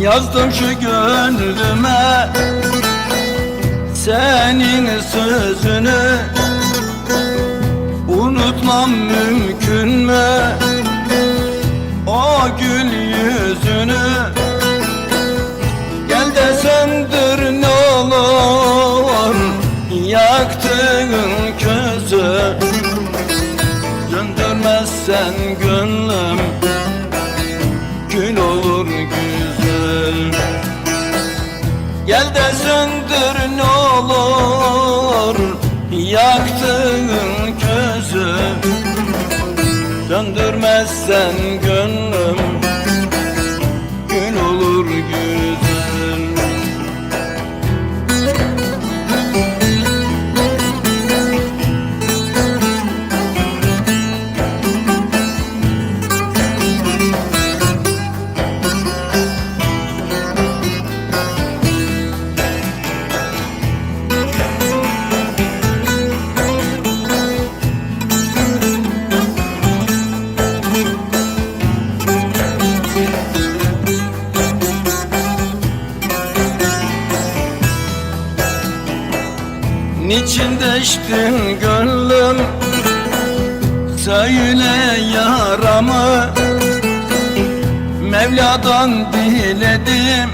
Yazdım şu gönlüme Senin sözünü. Unutmam mümkün mü? O gül yüzünü. Gel de söndür ne olur Yaktığın közü. Söndürmezsen gönlüm Gül olur güzel Gel de söndür ne olur Yaktığın közü Söndürmezsen gönlüm Niçin deştin gönlüm? Söyle yaramı. Mevladan diledim.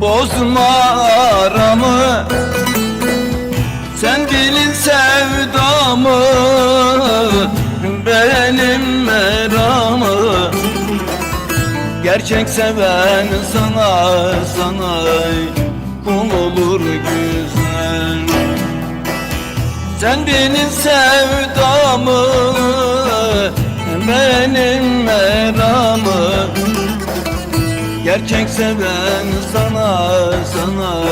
Bozma aramı. Sen bilin sevdamı. Benim meramı. Gerçek seven sana sana Sen benim sevdamı benim meramı. Gerçek seven sana sana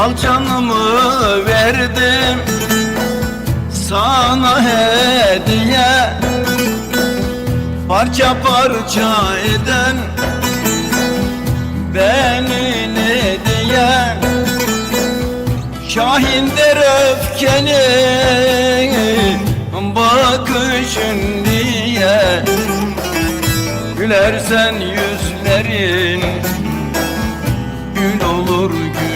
Al canımı verdim. Sana hediye. Parça parça eden beni ne diye? Şahin der öfkeni bakışın diye. Gülersen yüzlerin gül olur güzel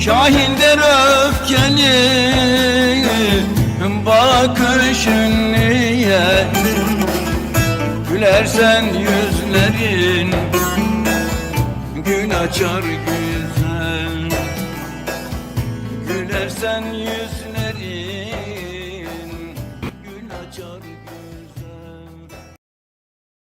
Şahin der öfkeni bakışın niye Gülersen yüzlerin gül açar güzel. Gülersen yüzlerin gül açar güzel